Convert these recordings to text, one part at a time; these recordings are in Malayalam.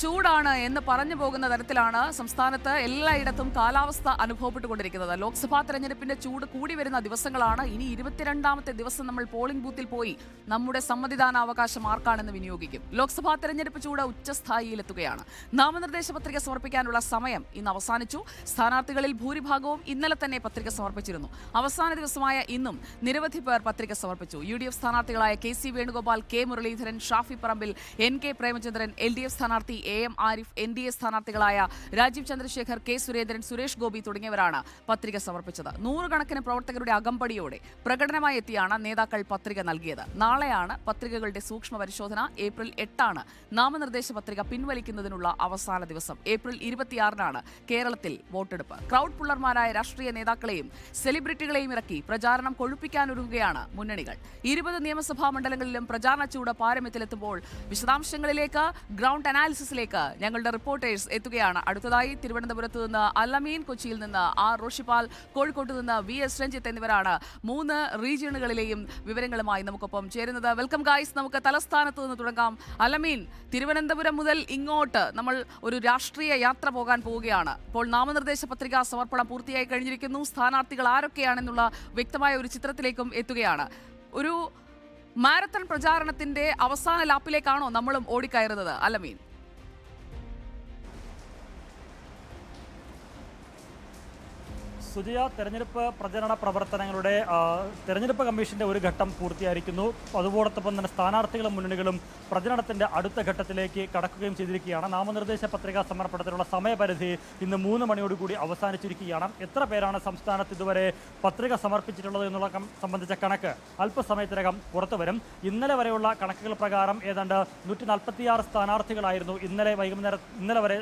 ചൂടാണ് എന്ന് പറഞ്ഞു പോകുന്ന തരത്തിലാണ് സംസ്ഥാനത്ത് എല്ലായിടത്തും കാലാവസ്ഥ അനുഭവപ്പെട്ടുകൊണ്ടിരിക്കുന്നത്. ലോക്സഭാ തെരഞ്ഞെടുപ്പിന്റെ ചൂട് കൂടി വരുന്ന ദിവസങ്ങളാണ്. ഇനി ഇരുപത്തിരണ്ടാമത്തെ ദിവസം നമ്മൾ പോളിംഗ് ബൂത്തിൽ പോയി നമ്മുടെ സമ്മതിദാനാവകാശം ആർക്കാണെന്ന് വിനിയോഗിക്കും. ലോക്സഭാ തെരഞ്ഞെടുപ്പ് ചൂട് ഉച്ചസ്ഥായിയിലെത്തുകയാണ്. നാമനിർദ്ദേശ പത്രിക സമർപ്പിക്കാനുള്ള സമയം ഇന്ന് അവസാനിച്ചു. സ്ഥാനാർത്ഥികളിൽ ഭൂരിഭാഗവും ഇന്നലെ തന്നെ പത്രിക സമർപ്പിച്ചിരുന്നു. അവസാന ദിവസമായ ഇന്നും നിരവധി പേർ പത്രിക സമർപ്പിച്ചു. U D F സ്ഥാനാർത്ഥികളായ K C Venugopal K Muraleedharan Shafi Parambil N K Premachandran L D F സ്ഥാനാർത്ഥി A M Arif N D A സ്ഥാനാർത്ഥികളായ Rajeev Chandrasekhar K Surendran Suresh Gopi തുടങ്ങിയവരാണ് പത്രിക സമർപ്പിച്ചത്. നൂറുകണക്കിന് പ്രവർത്തകരുടെ അകമ്പടിയോടെ പ്രകടനമായി എത്തിയാണ് നേതാക്കൾ പത്രിക നൽകിയത്. നാളെയാണ് പത്രികകളുടെ സൂക്ഷ്മ പരിശോധന ഏപ്രിൽ എട്ടാണ് നാമനിർദ്ദേശ പത്രിക പിൻവലിക്കുന്നതിനുള്ള അവസാന ദിവസം. ഏപ്രിൽ ഇരുപത്തിയാറിനാണ് കേരളത്തിൽ വോട്ടെടുപ്പ്. ക്രൗഡ് പുള്ളർമാരായ രാഷ്ട്രീയ നേതാക്കളെയും സെലിബ്രിറ്റികളെയും ഇറക്കി പ്രചാരണം കൊഴുപ്പിക്കാനൊരുങ്ങുകയാണ് മുന്നണികൾ. ഇരുപത് നിയമസഭാ മണ്ഡലങ്ങളിലും പ്രചാരണ ചൂട് പാരമ്യത്തിലെത്തുമ്പോൾ വിശദാംശങ്ങളിലേക്ക് ഗ്രൗണ്ട് അനാലിസിസിലേക്ക് ഞങ്ങളുടെ റിപ്പോർട്ടേഴ്സ് എത്തുകയാണ്. അടുത്തതായി തിരുവനന്തപുരത്ത് നിന്ന് അലമീൻ കൊച്ചിയിൽ നിന്ന് ആർ. റോഷിപാൽ കോഴിക്കോട്ട് നിന്ന് വി. എസ്. രഞ്ജിത്ത് എന്നിവരാണ് മൂന്ന് റീജിയണുകളിലെയും വിവരങ്ങളുമായി നമുക്കൊപ്പം ചേരുന്നത്. Welcome guys. നമുക്ക് തലസ്ഥാനത്ത് നിന്ന് തുടങ്ങാം. അലമീൻ തിരുവനന്തപുരം മുതൽ ഇങ്ങോട്ട് നമ്മൾ ഒരു രാഷ്ട്രീയ യാത്ര പോകാൻ പോവുകയാണ്. ഇപ്പോൾ നാമനിർദ്ദേശ പത്രികാ സമർപ്പണം പൂർത്തിയായി കഴിഞ്ഞിരിക്കുന്നു. സ്ഥാനാർത്ഥികൾ ആരൊക്കെയാണെന്നുള്ള വ്യക്തമായ ഒരു ചിത്രത്തിലേക്കും എത്തുകയാണ്. ഒരു മാരത്തൺ പ്രചാരണത്തിന്റെ അവസാന ലാപ്പിലേക്കാണോ നമ്മളും ഓടിക്കയറുന്നത്? അലമീൻ. സുജയ തെരഞ്ഞെടുപ്പ് പ്രചരണ പ്രവർത്തനങ്ങളുടെ തെരഞ്ഞെടുപ്പ് കമ്മീഷന്റെ ഒരു ഘട്ടം പൂർത്തിയായിരിക്കുന്നു. അതുപോടൊപ്പം തന്നെ സ്ഥാനാർത്ഥികളും മുന്നണികളും പ്രചരണത്തിന്റെ അടുത്ത ഘട്ടത്തിലേക്ക് കടക്കുകയും ചെയ്തിരിക്കുകയാണ്. നാമനിർദ്ദേശ പത്രികാ സമർപ്പണത്തിനുള്ള സമയപരിധി ഇന്ന് മൂന്ന് മണിയോടുകൂടി അവസാനിച്ചിരിക്കുകയാണ്. എത്ര പേരാണ് സംസ്ഥാനത്ത് ഇതുവരെ പത്രിക സമർപ്പിച്ചിട്ടുള്ളത് എന്നുള്ള സംബന്ധിച്ച കണക്ക് അല്പസമയത്തിനകം പുറത്തുവരും ഇന്നലെ വരെയുള്ള കണക്കുകൾ പ്രകാരം ഏതാണ്ട് നൂറ്റി നാൽപ്പത്തിയാറ് സ്ഥാനാർത്ഥികളായിരുന്നു ഇന്നലെ വൈകുന്നേരം ഇന്നലെ വരെ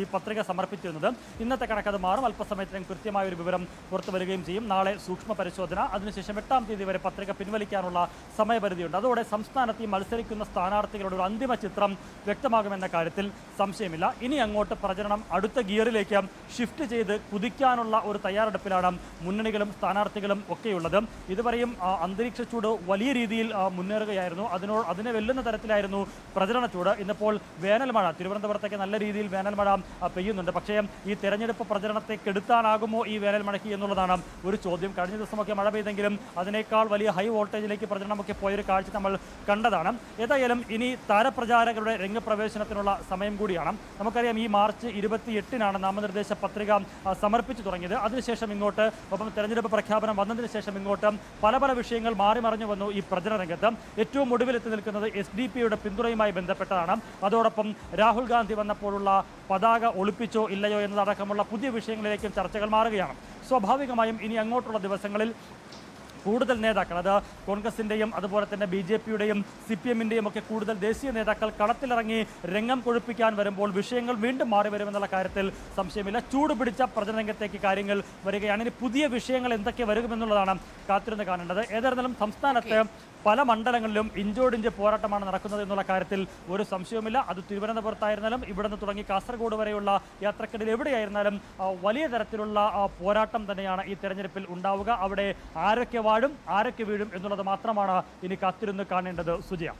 ഈ പത്രിക സമർപ്പിച്ചിരുന്നത്. ഇന്നത്തെ കണക്ക് അത് മാറും. അല്പസമയത്തിനും കൃത്യമായ ഒരു വിവരം പുറത്തു വരികയും ചെയ്യും. നാളെ സൂക്ഷ്മ പരിശോധന. അതിനുശേഷം എട്ടാം തീയതി വരെ പത്രിക പിൻവലിക്കാനുള്ള സമയപരിധിയുണ്ട്. അതോടെ സംസ്ഥാനത്ത് ഈ മത്സരിക്കുന്ന സ്ഥാനാർത്ഥികളുടെ ഒരു അന്തിമ ചിത്രം വ്യക്തമാകുമെന്ന കാര്യത്തിൽ സംശയമില്ല. ഇനി അങ്ങോട്ട് പ്രചരണം അടുത്ത ഗിയറിലേക്ക് ഷിഫ്റ്റ് ചെയ്ത് കുതിക്കാനുള്ള ഒരു തയ്യാറെടുപ്പിലാണ് മുന്നണികളും സ്ഥാനാർത്ഥികളും ഒക്കെയുള്ളത്. ഇതുവരെയും അന്തരീക്ഷ ചൂട് വലിയ രീതിയിൽ മുന്നേറുകയായിരുന്നു. അതിനോ അതിനെ വെല്ലുന്ന തരത്തിലായിരുന്നു പ്രചരണ ചൂട്. ഇന്നിപ്പോൾ വേനൽ മഴ. തിരുവനന്തപുരത്തേക്ക് നല്ല രീതിയിൽ വേനൽ മഴ പെയ്യുന്നുണ്ട്. പക്ഷേ ഈ തെരഞ്ഞെടുപ്പ് പ്രചരണത്തെ കെടുത്താനാകുമോ ഈ വേനൽ മഴയ്ക്ക് എന്നുള്ളതാണ് ഒരു ചോദ്യം. കഴിഞ്ഞ ദിവസമൊക്കെ മഴ പെയ്തെങ്കിലും അതിനേക്കാൾ വലിയ ഹൈ വോൾട്ടേജിലേക്ക് പ്രചരണമൊക്കെ പോയൊരു കാഴ്ച നമ്മൾ കണ്ടതാണ്. ഏതായാലും ഇനി താരപ്രചാരകരുടെ രംഗപ്രവേശനത്തിനുള്ള സമയം കൂടിയാണ്. നമുക്കറിയാം ഈ മാർച്ച് ഇരുപത്തി എട്ടിനാണ് നാമനിർദ്ദേശ പത്രിക സമർപ്പിച്ചു തുടങ്ങിയത്. അതിനുശേഷം ഇങ്ങോട്ട് ഒപ്പം തെരഞ്ഞെടുപ്പ് പ്രഖ്യാപനം വന്നതിന് ശേഷം ഇങ്ങോട്ട് പല പല വിഷയങ്ങൾ മാറി മറിഞ്ഞു വന്നു ഈ പ്രചരണ രംഗത്ത്. ഏറ്റവും ഒടുവിലെത്തി നിൽക്കുന്നത് എസ് ഡി പിയുടെ പിന്തുണയുമായി ബന്ധപ്പെട്ടതാണ്. അതോടൊപ്പം രാഹുൽ ഗാന്ധി വന്നപ്പോഴുള്ള പതാക ഒളിപ്പിച്ചോ ഇല്ലയോ എന്നതടക്കമുള്ള പുതിയ വിഷയങ്ങളിലേക്കും ചർച്ചകൾ മാറുകയാണ്. സ്വാഭാവികമായും ഇനി അങ്ങോട്ടുള്ള ദിവസങ്ങളിൽ കൂടുതൽ നേതാക്കൾ അത് കോൺഗ്രസിന്റെയും അതുപോലെ തന്നെ ബി ജെ പിയുടെയും സി പി എമ്മിന്റെയും ഒക്കെ കൂടുതൽ ദേശീയ നേതാക്കൾ കളത്തിലിറങ്ങി രംഗം കൊഴുപ്പിക്കാൻ വരുമ്പോൾ വിഷയങ്ങൾ വീണ്ടും മാറി വരുമെന്നുള്ള കാര്യത്തിൽ സംശയമില്ല. ചൂടുപിടിച്ച പ്രചരണരംഗത്തേക്ക് കാര്യങ്ങൾ വരികയാണ്. ഇനി പുതിയ വിഷയങ്ങൾ എന്തൊക്കെ വരുമെന്നുള്ളതാണ് കാത്തിരുന്ന് കാണേണ്ടത്. ഏതായിരുന്നാലും സംസ്ഥാനത്ത് പല മണ്ഡലങ്ങളിലും ഇഞ്ചോടിഞ്ച് പോരാട്ടമാണ് നടക്കുന്നത് എന്നുള്ള കാര്യത്തിൽ ഒരു സംശയവുമില്ല. അത് തിരുവനന്തപുരത്തായിരുന്നാലും ഇവിടെ നിന്ന് തുടങ്ങി കാസർഗോഡ് വരെയുള്ള യാത്രക്കിടയിൽ എവിടെയായിരുന്നാലും വലിയ തരത്തിലുള്ള പോരാട്ടം തന്നെയാണ് ഈ തെരഞ്ഞെടുപ്പിൽ ഉണ്ടാവുക. അവിടെ ആരൊക്കെ വാഴും ആരൊക്കെ വീഴും എന്നുള്ളത് മാത്രമാണ് ഇനി കാത്തിരുന്ന് കാണേണ്ടത്. സുജയ.